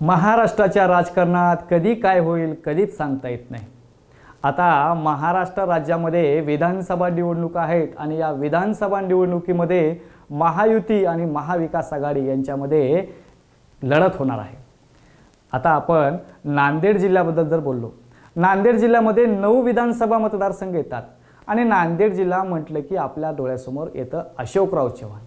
महाराष्ट्राच्या राजकारणात कधी काय होईल कधीच सांगता येत नाही. आता महाराष्ट्र राज्यामध्ये विधानसभा निवडणुका आहेत आणि या विधानसभा निवडणुकीमध्ये महायुती आणि महाविकास आघाडी यांच्यामध्ये लढत होणार आहे. आता आपण नांदेड जिल्ह्याबद्दल जर बोललो नांदेड जिल्ह्यामध्ये नऊ विधानसभा मतदारसंघ येतात आणि नांदेड जिल्हा म्हटलं की आपल्या डोळ्यासमोर येतं अशोकराव चव्हाण.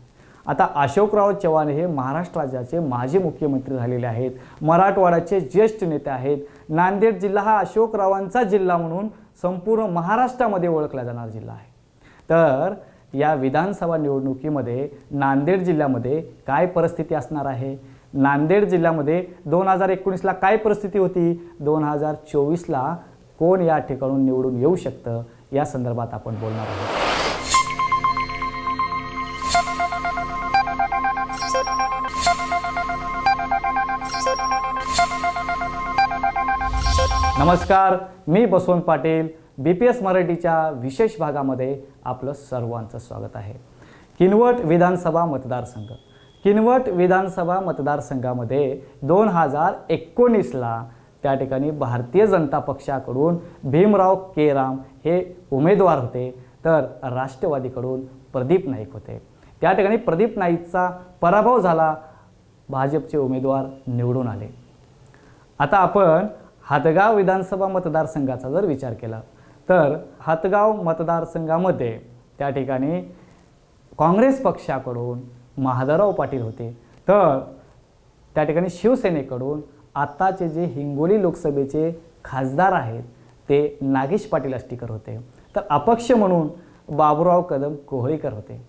आता अशोकराव चव्हाण हे महाराष्ट्र राज्याचे माजी मुख्यमंत्री झालेले आहेत. मराठवाड्याचे ज्येष्ठ नेते आहेत. नांदेड जिल्हा हा अशोकरावांचा जिल्हा म्हणून संपूर्ण महाराष्ट्रामध्ये ओळखला जाणारा जिल्हा आहे. तर या विधानसभा निवडणुकीमध्ये नांदेड जिल्ह्यामध्ये काय परिस्थिती असणार आहे? नांदेड जिल्ह्यामध्ये दोन हजार एकोणीसला काय परिस्थिती होती? दोन हजार चोवीसला कोण या ठिकाणून निवडून येऊ शकतं? या संदर्भात आपण बोलणार आहोत. नमस्कार मी Basavant Patil. B B C मराठीच्या विशेष भागामध्ये आपलं सर्वांचं स्वागत आहे. किनवट विधानसभा मतदारसंघ. किनवट विधानसभा मतदारसंघामध्ये दोन हजार एकोणीसला त्या ठिकाणी भारतीय जनता पक्षाकडून भीमराव केराम हे उमेदवार होते. तर राष्ट्रवादीकडून प्रदीप नाईक होते. त्या ठिकाणी प्रदीप नाईकचा पराभव झाला. भाजपचे उमेदवार निवडून आले. आता आपण हातगाव विधानसभा मतदारसंघाचा जर विचार केला तर हातगाव मतदारसंघामध्ये त्या ठिकाणी काँग्रेस पक्षाकडून महादराव पाटील होते. तर त्या ठिकाणी शिवसेनेकडून आत्ताचे जे हिंगोली लोकसभेचे खासदार आहेत ते नागेश पाटील आष्टीकर होते. तर अपक्ष म्हणून बाबुराव कदम कोहळीकर होते.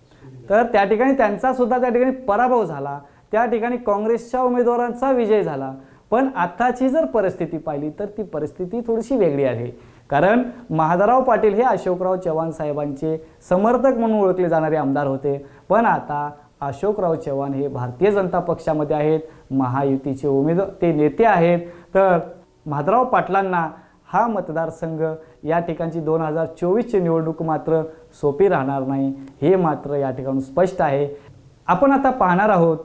तर त्या ठिकाणी त्यांचा सुद्धा त्या ठिकाणी पराभव झाला. त्या ठिकाणी काँग्रेसच्या उमेदवारांचा विजय झाला. पण आत्ताची जर परिस्थिती पाहिली तर ती परिस्थिती थोडीशी वेगळी आहे. कारण महादराव पाटील हे अशोकराव चव्हाण साहेबांचे समर्थक म्हणून ओळखले जाणारे आमदार होते. पण आता अशोकराव चव्हाण हे भारतीय जनता पक्षामध्ये आहेत. महायुतीचे उमेदवार ते नेते आहेत. तर महादराव पाटलांना हा मतदारसंघ या ठिकाणची दोन हजार चोवीसची निवडणूक मात्र सोपी राहणार नाही. हे मात्र या ठिकाणून स्पष्ट आहे. आपण आता पाहणार आहोत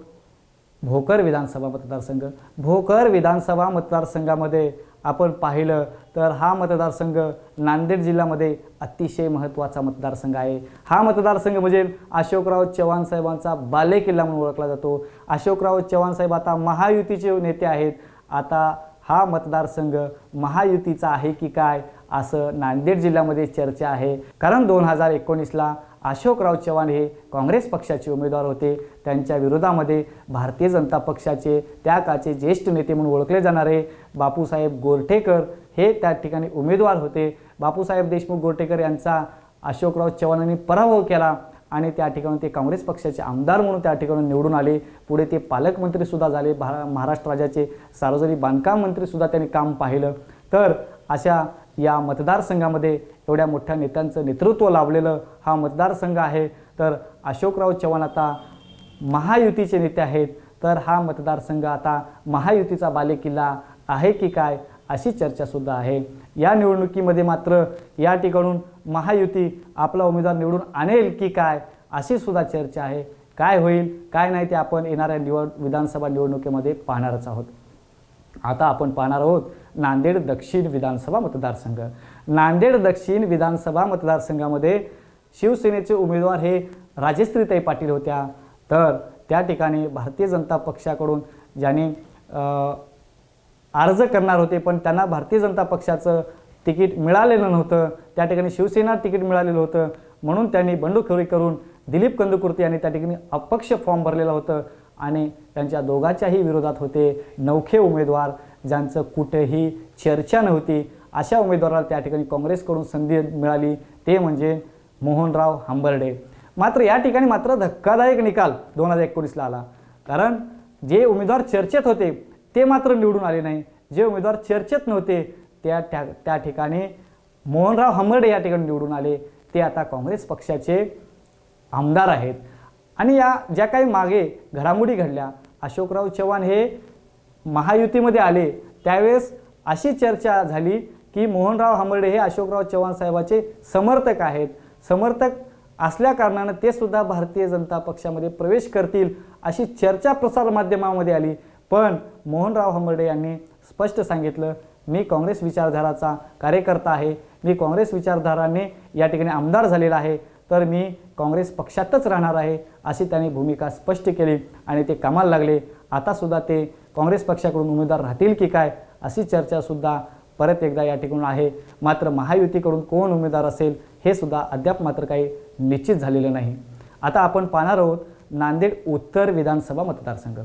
भोकर विधानसभा मतदारसंघ. भोकर विधानसभा मतदारसंघामध्ये आपण पाहिलं तर हा मतदारसंघ नांदेड जिल्ह्यामध्ये अतिशय महत्त्वाचा मतदारसंघ आहे. हा मतदारसंघ म्हणजे अशोकराव चव्हाण साहेबांचा बालेकिल्ला म्हणून ओळखला जातो. अशोकराव चव्हाण साहेब आता महायुतीचे नेते आहेत. आता हा मतदारसंघ महायुतीचा आहे की काय असं नांदेड जिल्ह्यामध्ये चर्चा आहे. कारण दोन हजार एकोणीसला अशोकराव चव्हाण हे काँग्रेस पक्षाचे उमेदवार होते. त्यांच्या विरोधामध्ये भारतीय जनता पक्षाचे त्या काळचे ज्येष्ठ नेते म्हणून ओळखले जाणारे बापूसाहेब गोरठेकर हे त्या ठिकाणी उमेदवार होते. बापूसाहेब देशमुख गोरठेकर यांचा अशोकराव चव्हाणांनी पराभव केला. आणि त्या ठिकाणी ते काँग्रेस पक्षाचे आमदार म्हणून त्या ठिकाणी निवडून आले. पुढे ते पालकमंत्रीसुद्धा झाले. भा महाराष्ट्र राज्याचे सार्वजनिक बांधकाम मंत्रीसुद्धा त्यांनी काम पाहिलं. तर अशा या मतदारसंघामध्ये एवढ्या मोठ्या नेत्यांचं नेतृत्व लाभलेलं हा मतदारसंघ आहे. तर अशोकराव चव्हाण आता महायुतीचे नेते आहेत. तर हा मतदारसंघ आता महायुतीचा बालेकिल्ला आहे की काय? अशी चर्चासुद्धा आहे. या निवडणुकीमध्ये मात्र या ठिकाणून महायुती आपला उमेदवार निवडून आणेल की काय अशी सुद्धा चर्चा आहे. काय होईल काय नाही ते आपण येणाऱ्या निवड विधानसभा निवडणुकीमध्ये पाहणारच आहोत. आता आपण पाहणार आहोत नांदेड दक्षिण विधानसभा मतदारसंघ. नांदेड दक्षिण विधानसभा मतदारसंघामध्ये शिवसेनेचे उमेदवार हे राजेश्रीताई पाटील होत्या. तर त्या ठिकाणी भारतीय जनता पक्षाकडून ज्यांनी अर्ज करणार होते पण त्यांना भारतीय जनता पक्षाचं तिकीट मिळालेलं नव्हतं. त्या ठिकाणी शिवसेना तिकीट मिळालेलं होतं. म्हणून त्यांनी बंडखोरी करून दिलीप कंदुकुर्ती यांनी त्या ठिकाणी अपक्ष फॉर्म भरलेलं होतं आणि त्यांच्या दोघांच्याही विरोधात होते नवखे उमेदवार ज्यांचं कुठेही चर्चा नव्हती. अशा उमेदवाराला त्या ठिकाणी काँग्रेसकडून संधी मिळाली. ते म्हणजे मोहनराव हंबर्डे. मात्र या ठिकाणी मात्र धक्कादायक निकाल दोन हजार एकोणीसला आला. कारण जे उमेदवार चर्चेत होते ते मात्र निवडून आले नाही. जे उमेदवार चर्चेत नव्हते त्या त्या त्या ठिकाणी मोहनराव हंबर्डे या ठिकाणी निवडून आले. ते आता काँग्रेस पक्षाचे आमदार आहेत. आणि या ज्या काही मागे घडामोडी घडल्या अशोकराव चव्हाण हे महायुतीमध्ये आले. त्यावेळेस अशी चर्चा झाली की मोहनराव हंबर्डे हे अशोकराव चव्हाण साहेबाचे समर्थक आहेत. समर्थक असल्याकारणानं ते सुद्धा भारतीय जनता पक्षामध्ये प्रवेश करतील अशी चर्चा प्रसारमाध्यमामध्ये आली. पण मोहनराव हंबर्डे यांनी स्पष्ट सांगितलं मी काँग्रेस विचारधाराचा कार्यकर्ता आहे. मी काँग्रेस विचारधाराने या ठिकाणी आमदार झालेला आहे. तर मी काँग्रेस पक्षातच राहणार आहे अशी त्यांनी भूमिका स्पष्ट केली आणि ते कामाला लागले. आतासुद्धा ते काँग्रेस पक्षाकडून उमेदवार राहतील की काय अशी चर्चासुद्धा परत एकदा या ठिकाणी आहे. मात्र महायुतीकडून कोण उमेदवार असेल हे सुद्धा अद्याप मात्र काही निश्चित झालेलं नाही. आता आपण पाहणार आहोत नांदेड उत्तर विधानसभा मतदारसंघ.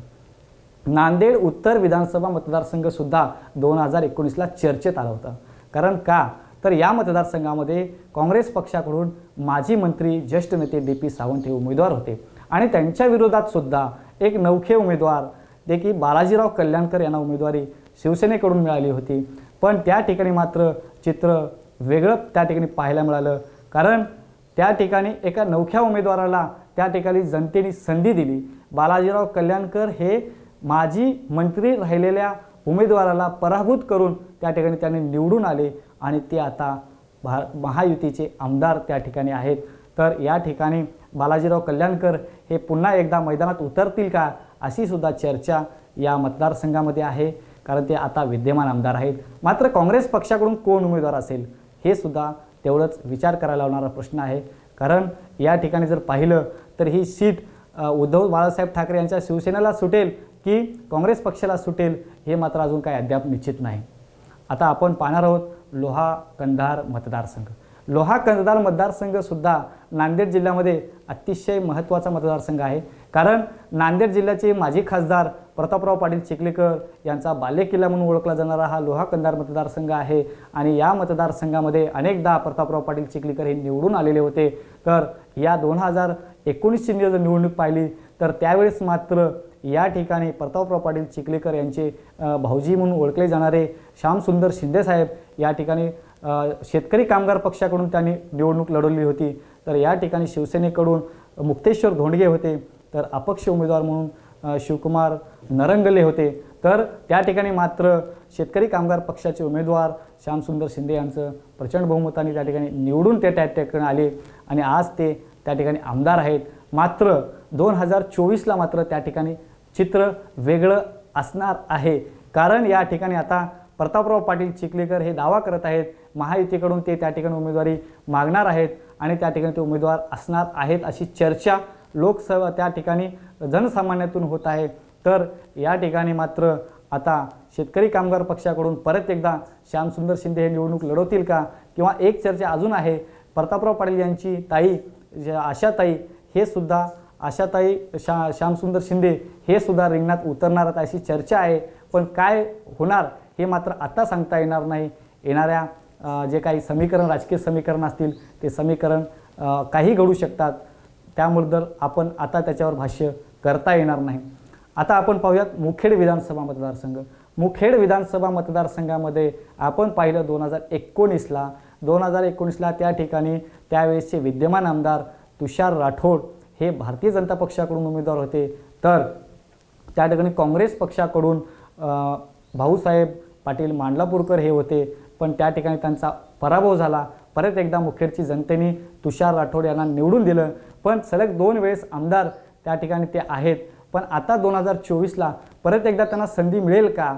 नांदेड उत्तर विधानसभा मतदारसंघसुद्धा दोन हजार एकोणीसला चर्चेत आला होता. कारण का? तर या मतदारसंघामध्ये काँग्रेस पक्षाकडून माजी मंत्री ज्येष्ठ नेते डी पी सावंत हे उमेदवार होते. आणि त्यांच्या विरोधात सुद्धा एक नवखे उमेदवार जे की बालाजीराव कल्याणकर यांना उमेदवारी शिवसेनेकडून मिळाली होती. पण त्या ठिकाणी मात्र चित्र वेगळं त्या ठिकाणी पाहायला मिळालं. कारण त्या ठिकाणी एका नवख्या उमेदवाराला त्या ठिकाणी जनतेने संधी दिली. बालाजीराव कल्याणकर हे माजी मंत्री राहिलेल्या उमेदवाराला पराभूत करून त्या ठिकाणी त्यांनी निवडून आले आणि ते आता भा महायुतीचे आमदार त्या ठिकाणी आहेत. तर या ठिकाणी बालाजीराव कल्याणकर हे पुन्हा एकदा मैदानात उतरतील का अशी सुद्धा चर्चा या मतदारसंघामध्ये आहे कारण ते आता विद्यमान आमदार आहेत. मात्र काँग्रेस पक्षाकडून कोण उमेदवार असेल हे सुद्धा तेवढंच विचार करायला लावणारा प्रश्न आहे. कारण या ठिकाणी जर पाहिलं तर ही सीट उद्धव बाळासाहेब ठाकरे यांच्या शिवसेनेला सुटेल की काँग्रेस पक्षाला सुटेल हे मात्र अजून काही अद्याप निश्चित नाही. आता आपण पाहणार आहोत लोहा कंधार मतदारसंघ लोहा कंधार मतदारसंघसुद्धा नांदेड जिल्ह्यामध्ये अतिशय महत्त्वाचा मतदारसंघ आहे. कारण नांदेड जिल्ह्याचे माजी खासदार प्रतापराव पाटील चिखलीकर यांचा बालेकिल्ला म्हणून ओळखला जाणारा हा लोहा कंधार मतदारसंघ आहे. आणि या मतदारसंघामध्ये अनेकदा प्रतापराव पाटील चिखलीकर हे निवडून आलेले होते. तर या दोन हजार एकोणीसची जर निवडणूक पाहिली तर त्यावेळेस मात्र या ठिकाणी प्रतापराव पाटील चिखलीकर यांचे भाऊजी म्हणून ओळखले जाणारे श्यामसुंदर शिंदेसाहेब या ठिकाणी शेतकरी कामगार पक्षाकडून त्यांनी निवडणूक लढवली होती. तर या ठिकाणी शिवसेनेकडून मुक्तेश्वर धोंडगे होते. तर अपक्ष उमेदवार म्हणून शिवकुमार नरंगले होते. तर त्या ठिकाणी मात्र शेतकरी कामगार पक्षाचे उमेदवार श्यामसुंदर शिंदे यांचं प्रचंड बहुमताने त्या ठिकाणी निवडून ते त्या ठिकाणी आले आणि आज ते त्या ठिकाणी आमदार आहेत. मात्र दोन हजार चोवीसला मात्र त्या ठिकाणी चित्र वेगळं असणार आहे. कारण या ठिकाणी आता प्रतापराव पाटील चिखलीकर हे दावा करत आहेत. महायुतीकडून ते त्या ठिकाणी उमेदवारी मागणार आहेत आणि त्या ठिकाणी ते उमेदवार असणार आहेत अशी चर्चा लोकसभा त्या ठिकाणी जनसामान्यातून होत आहे. तर या ठिकाणी मात्र आता शेतकरी कामगार पक्षाकडून परत एकदा श्यामसुंदर शिंदे हे निवडणूक लढवतील का? किंवा एक चर्चा अजून आहे. प्रतापराव पाटील यांची ताई आशाताई हे सुद्धा आशाताई शा श्यामसुंदर शिंदे हे सुद्धा रिंगणात उतरणार आहेत अशी चर्चा आहे. पण काय होणार हे मात्र आता सांगता येणार नाही. येणाऱ्या जे काही समीकरण राजकीय समीकरण असतील ते समीकरण काही घडू शकतात. त्यामुळे आपण आता त्याच्यावर भाष्य करता येणार नाही. आता आपण पाहूयात मुखेड विधानसभा मतदारसंघ. मुखेड विधानसभा मतदारसंघामध्ये आपण पाहिलं दोन हजार एकोणीसला. दोन हजार एकोणीसला त्या ठिकाणी त्यावेळेसचे विद्यमान आमदार तुषार राठोड हे भारतीय जनता पक्षाकडून उमेदवार होते. तर त्या ठिकाणी काँग्रेस पक्षाकडून भाऊसाहेब पाटील मांडलापूरकर हे होते. पण त्या ठिकाणी त्यांचा पराभव झाला. परत एकदा मुखेडची जनतेने तुषार राठोड यांना निवडून दिलं. पण सलग दोन वेळेस आमदार त्या ठिकाणी ते आहेत. पण आता दोन हजार चोवीसला परत एकदा त्यांना संधी मिळेल का?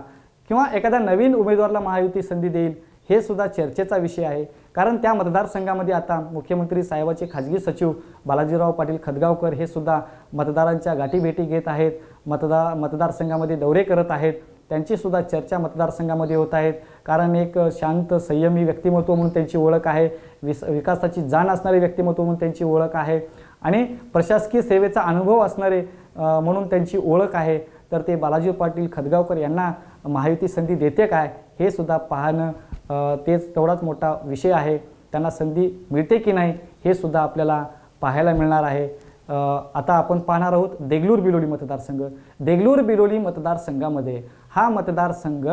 किंवा एखाद्या नवीन उमेदवाराला महायुती संधी देईल? हे सुद्धा चर्चेचा विषय आहे. कारण त्या मतदारसंघामध्ये आता मुख्यमंत्री साहेबाचे खाजगी सचिव बालाजीराव पाटील खदगावकर हे सुद्धा मतदारांच्या गाठीभेटी घेत आहेत मतदार मतदारसंघामध्ये दौरे करत आहेत. त्यांची सुद्धा चर्चा मतदारसंघामध्ये होत आहेत. कारण एक शांत संयमी व्यक्तिमत्व म्हणून त्यांची ओळख आहे. विस विकासाची जाण असणारे व्यक्तिमत्व म्हणून त्यांची ओळख आहे. आणि प्रशासकीय सेवेचा अनुभव असणारे म्हणून त्यांची ओळख आहे. तर ते बालाजी पाटील खदगावकर यांना महायुती संधी देते काय हे सुद्धा पाहणं तेच तेवढाच मोठा विषय आहे. त्यांना संधी मिळते की नाही हे सुद्धा आपल्याला पाहायला मिळणार आहे. आता आपण पाहणार आहोत देगलूर बिलोली मतदारसंघ. देगलूर बिलोली मतदारसंघामध्ये हा मतदारसंघ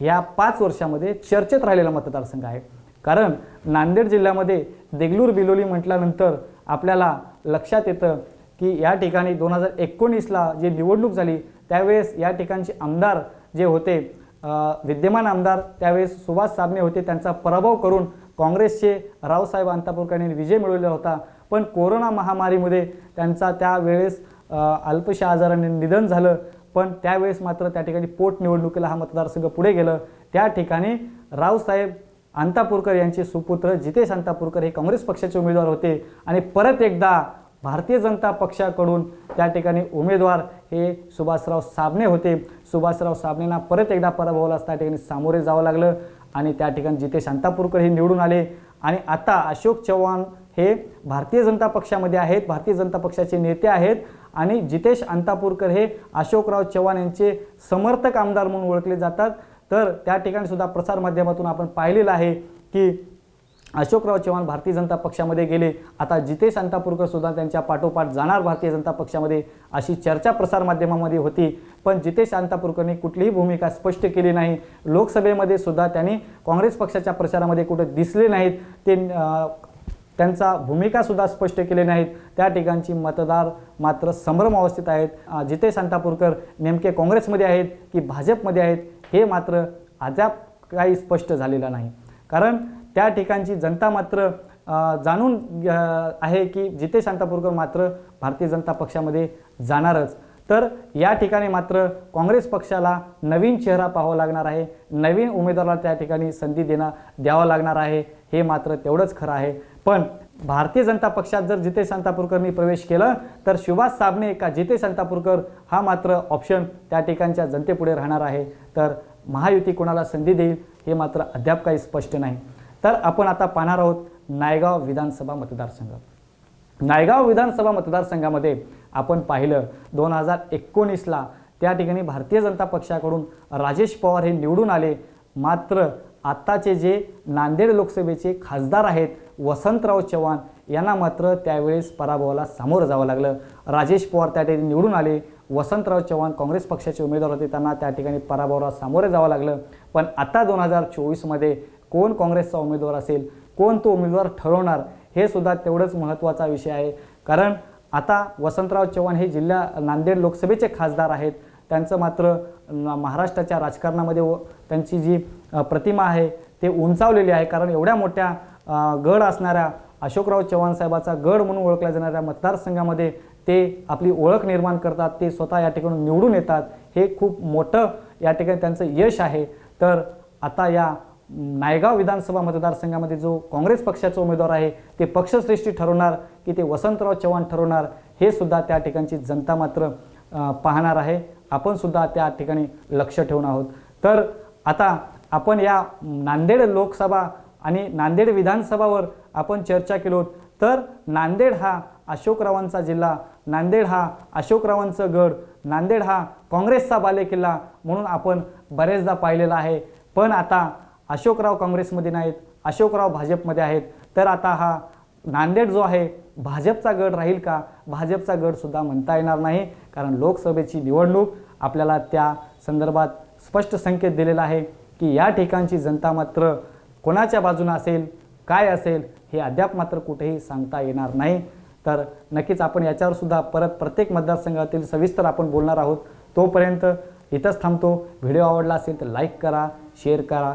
या पाच वर्षामध्ये चर्चेत राहिलेला मतदारसंघ आहे. कारण नांदेड जिल्ह्यामध्ये देगलूर बिलोली म्हटल्यानंतर आपल्याला लक्षात येतं की या ठिकाणी दोन हजार एकोणीसला जी निवडणूक झाली त्यावेळेस या ठिकाणचे आमदार जे होते विद्यमान आमदार त्यावेळेस सुभाष साबणे होते. त्यांचा पराभव करून काँग्रेसचे रावसाहेब अंतापूरकर यांनी विजय मिळवला होता. पण कोरोना महामारीमध्ये त्यांचा त्यावेळेस अल्पशा आजाराने निधन झालं. पण त्यावेळेस मात्र त्या ठिकाणी पोटनिवडणुकीला हा मतदारसंघ पुढे गेलं. त्या ठिकाणी रावसाहेब अंतापूरकर यांचे सुपुत्र जितेश अंतापूरकर हे काँग्रेस पक्षाचे उमेदवार होते. आणि परत एकदा भारतीय जनता पक्षाकडून त्या ठिकाणी उमेदवार हे सुभाषराव साबणे होते. सुभाषराव साबणेंना परत एकदा पराभवलाच त्या ठिकाणी सामोरे जावं लागलं आणि त्या ठिकाणी जितेश शांतापूरकर हे निवडून आले. आणि आता अशोक चव्हाण हे भारतीय जनता पक्षामध्ये आहेत भारतीय जनता पक्षाचे नेते आहेत आणि जितेश अंतापूरकर हे अशोकराव चव्हाण यांचे समर्थक आमदार म्हणून ओळखले जातात. तर त्या ठिकाणी सुद्धा प्रसारमाध्यमातून आपण पाहिलेलं आहे की अशोकराव चव्हाण भारतीय जनता पक्षामध्ये गेले. आता जितेश अंतापूरकर सुद्धा त्यांच्या पाठोपाठ जाणार भारतीय जनता पक्षामध्ये अशी चर्चा प्रसारमाध्यमामध्ये होती. पण जितेश अंतापूरकरने कुठलीही भूमिका स्पष्ट केली नाही. लोकसभेमध्ये सुद्धा त्यांनी काँग्रेस पक्षाच्या प्रचारामध्ये कुठे दिसले नाहीत. ते त्यांचा भूमिकासुद्धा स्पष्ट केले नाहीत. त्या ठिकाणची मतदार मात्र संभ्रम अवस्थेत आहेत. जितेश अंतापूरकर नेमके काँग्रेसमध्ये आहेत की भाजपमध्ये आहेत हे मात्र अद्याप काही स्पष्ट झालेलं नाही. कारण त्या ठिकाणची जनता मात्र जाणून आहे की जिथे अंतापूरकर मात्र भारतीय जनता पक्षामध्ये जाणारच. तर या ठिकाणी मात्र काँग्रेस पक्षाला नवीन चेहरा पाहावा लागणार आहे. नवीन उमेदवाराला त्या ठिकाणी संधी देणं द्यावं लागणार आहे. हे मात्र तेवढंच खरं आहे. पण भारतीय जनता पक्षात जर जितेश शांतापूरकरनी प्रवेश केला तर सुभाष साबणे का जितेश शांतापूरकर हा मात्र ऑप्शन त्या ठिकाणच्या जनतेपुढे राहणार आहे. तर महायुती कोणाला संधी देईल हे मात्र अद्याप काही स्पष्ट नाही. तर आपण आता पाहणार आहोत नायगाव विधानसभा मतदारसंघ. नायगाव विधानसभा मतदारसंघामध्ये आपण पाहिलं दोन हजार एकोणीसला त्या ठिकाणी भारतीय जनता पक्षाकडून राजेश पवार हे निवडून आले. मात्र आत्ताचे जे नांदेड लोकसभेचे खासदार आहेत वसंतराव चव्हाण यांना मात्र त्यावेळेस पराभवाला सामोरं जावं लागलं. राजेश पवार त्या ठिकाणी निवडून आले वसंतराव चव्हाण काँग्रेस पक्षाचे उमेदवार होते त्यांना त्या ठिकाणी पराभवाला सामोरे जावं लागलं. पण आता दोन हजार चोवीसमध्ये कोण काँग्रेसचा उमेदवार असेल कोण तो उमेदवार ठरवणार हे सुद्धा तेवढंच महत्त्वाचा विषय आहे. कारण आता वसंतराव चव्हाण हे जिल्हा नांदेड लोकसभेचे खासदार आहेत. त्यांचं मात्र महाराष्ट्राच्या राजकारणामध्ये व त्यांची जी प्रतिमा आहे ते उंचावलेली आहे. कारण एवढ्या मोठ्या गड असणाऱ्या अशोकराव चव्हाण साहेबाचा गड म्हणून ओळखल्या जाणाऱ्या मतदारसंघामध्ये ते आपली ओळख निर्माण करतात ते स्वतः या ठिकाणी निवडून येतात. हे खूप मोठं या ठिकाणी त्यांचं यश आहे. तर आता या नायगाव विधानसभा मतदारसंघामध्ये जो काँग्रेस पक्षाचा उमेदवार आहे ते पक्षश्रेष्ठी ठरवणार की ते वसंतराव चव्हाण ठरवणार हे सुद्धा त्या ठिकाणची जनता मात्र पाहणार आहे. आपण सुद्धा त्या ठिकाणी लक्ष ठेवून आहोत. तर आता आपण या नांदेड लोकसभा आणि नांदेड विधानसभावर आपण चर्चा केलो तर नांदेड हा अशोकरावांचा जिल्हा नांदेड हा अशोकरावांचं गड नांदेड हा काँग्रेसचा बालेकिल्ला म्हणून आपण बरेचदा पाहिलेला आहे. पण आता अशोकराव काँग्रेसमध्ये नाहीत अशोकराव भाजपमध्ये आहेत. तर आता हा नांदेड जो आहे भाजपचा गड राहील का? भाजपचा गडसुद्धा म्हणता येणार नाही कारण लोकसभेची निवडणूक आपल्याला त्या संदर्भात स्पष्ट संकेत दिलेला आहे की या ठिकाणची जनता मात्र कोणाच्या बाजूने असेल काय असेल हे अद्याप मात्र कुठेही सांगता येणार नाही. तर नक्कीच आपण याच्यावर सुद्धा परत प्रत्येक मतदारसंघातील सविस्तर आपण बोलणार आहोत. तोपर्यंत इथंच थांबतो. व्हिडिओ आवडला असेल तर लाईक करा शेअर करा.